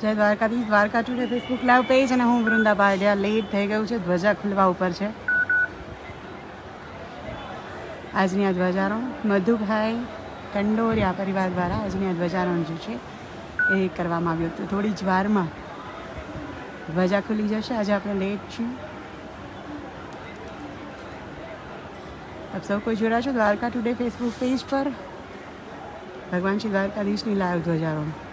જય Dwarkadhish. Dwarka today Facebook live page અને હું વૃંદા પાડ્યા લેટ થઈ ગયું છે. ધ્વજા ખુલવા ઉપર છે. આજની આ ધ્વજારોહણ, મધુભાઈ કંડોરિયા પરિવાર દ્વારા આજની આ ધ્વજારોહણ જે છે એ કરવામાં આવ્યું હતું. થોડી જ વારમાં ધ્વજા ખુલી જશે. આજે આપણે લેટ છીએ. આપ સૌ કોઈ જોડાશો? દ્વારકા ટુડે ફેસબુક પેજ પર? ભગવાન શ્રી દ્વારકાધીશની લાઈવ ધ્વજારોહણ.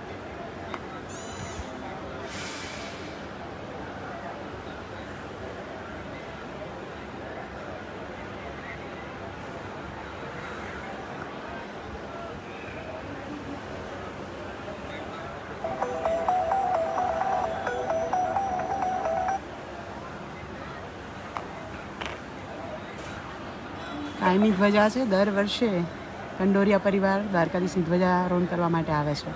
કાયમી ધ્વજા છે. દર વર્ષે કંડોરિયા પરિવાર દ્વારકાધીશની ધ્વજારોહણ કરવા માટે આવે છે.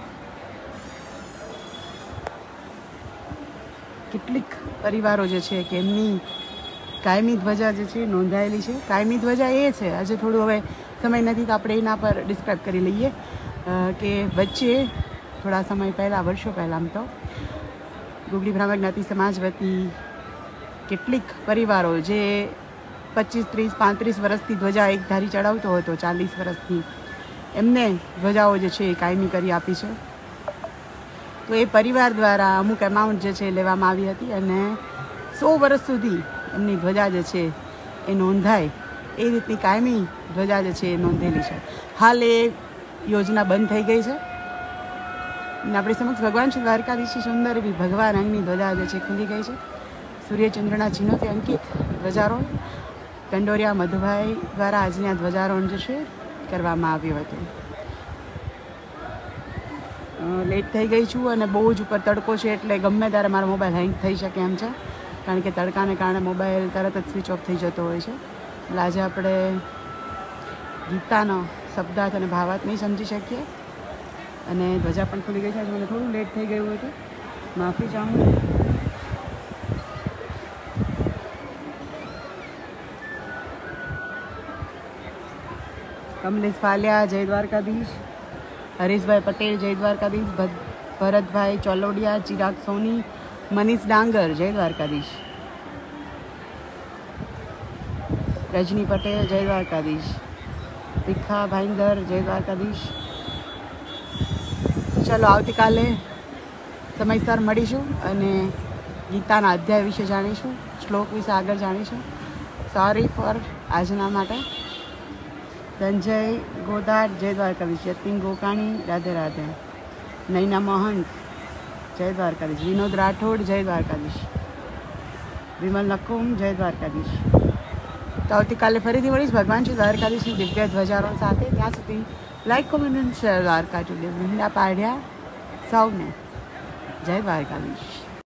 કેટલીક પરિવારો જે છે કે એમની કાયમી ધ્વજા જે છે નોંધાયેલી છે. કાયમી ધ્વજા એ છે. આજે થોડું હવે સમય નથી તો આપણે એના પર ડિસ્ક્રાઇબ કરી લઈએ. કે વચ્ચે થોડા સમય પહેલાં, વર્ષો પહેલાં આમ તો ગુગલી બ્રાહ્મણ જ્ઞાતિ સમાજ વતી કેટલીક પરિવારો જે પચીસ, ત્રીસ, પાંત્રીસ વર્ષથી ધ્વજા એક ધારી ચડાવતો હતો ચાલીસ વર્ષથી એમને ધ્વજાઓ જે છે એ કાયમી કરી આપી છે. તો એ પરિવાર દ્વારા અમુક એમાઉન્ટ જે છે લેવામાં આવી હતી અને સો વર્ષ સુધી એમની ધ્વજા જે છે એ નોંધાય. એ રીતની કાયમી ધ્વજા જે છે એ નોંધેલી છે. હાલ એ યોજના બંધ થઈ ગઈ છે. અને આપણી સમક્ષ ભગવાન શ્રી દ્વારકાધીશી સુંદર એવી ભગવાન રંગની ધ્વજા જે છે ખુલી ગઈ છે. સૂર્યચંદ્રના ચિહ્નોથી અંકિત ધ્વજારોહણ. કંડોરિયા મધુભાઈ દ્વારા આજની આ ધ્વજારોહણ જે છે, કરવામાં આવ્યું હતું. લેટ થઈ ગઈ છું અને બહુ જ ઉપર તડકો છે એટલે ગમે ત્યારે મારો મોબાઈલ હેંગ થઈ શકે એમ છે. કારણ કે તડકાને કારણે મોબાઈલ તરત જ સ્વિચ ઓફ થઈ જતો હોય છે. એટલે આજે આપણે ગીતાનો શબ્દાર્થ અને ભાવાર્થ નહીં સમજી શકીએ. અને ધ્વજા પણ ખુલી ગઈ છે. મને થોડું લેટ થઈ ગયું હતું. માફી ચાહું કમલેશ ફાલિયા જય દ્વારકાધીશ, હરીશભાઈ પટેલ, જય દ્વારકાધીશ ભરતભાઈ ચોલોડિયા, ચિરાગ સોની, મનીષ ડાંગર, જય દ્વારકાધીશ. રજની પટેલ, જય દ્વારકાધીશ. ભીખા ભાઈંદર, જય દ્વારકાધીશ. ચાલો આવતીકાલે સમયસર મળીશું અને ગીતાના અધ્યાય વિશે જાણીશું, શ્લોક વિશે આગળ જાણીશું. સોરી ફોર આજના માટે. સંજય ગોદાર, જય દ્વારકાધીશ, યતિન ગોકાણી, રાધે રાધે. નૈના મહંત, જય દ્વારકાધીશ. વિનોદ રાઠોડ, જય દ્વારકાધીશ. વિમલ નકુમ, જય દ્વારકાધીશ. તો આવતીકાલે ફરીથી મળીશ. ભગવાન શ્રી દ્વારકાધીશની દિવ્ય ધ્વજારોહણ સાથે. ત્યાં સુધી લાઈક, કોમેન્ટ શેર દ્વારકા જોઈએ મહિના પાડ્યા સૌને જય દ્વારકાધીશ.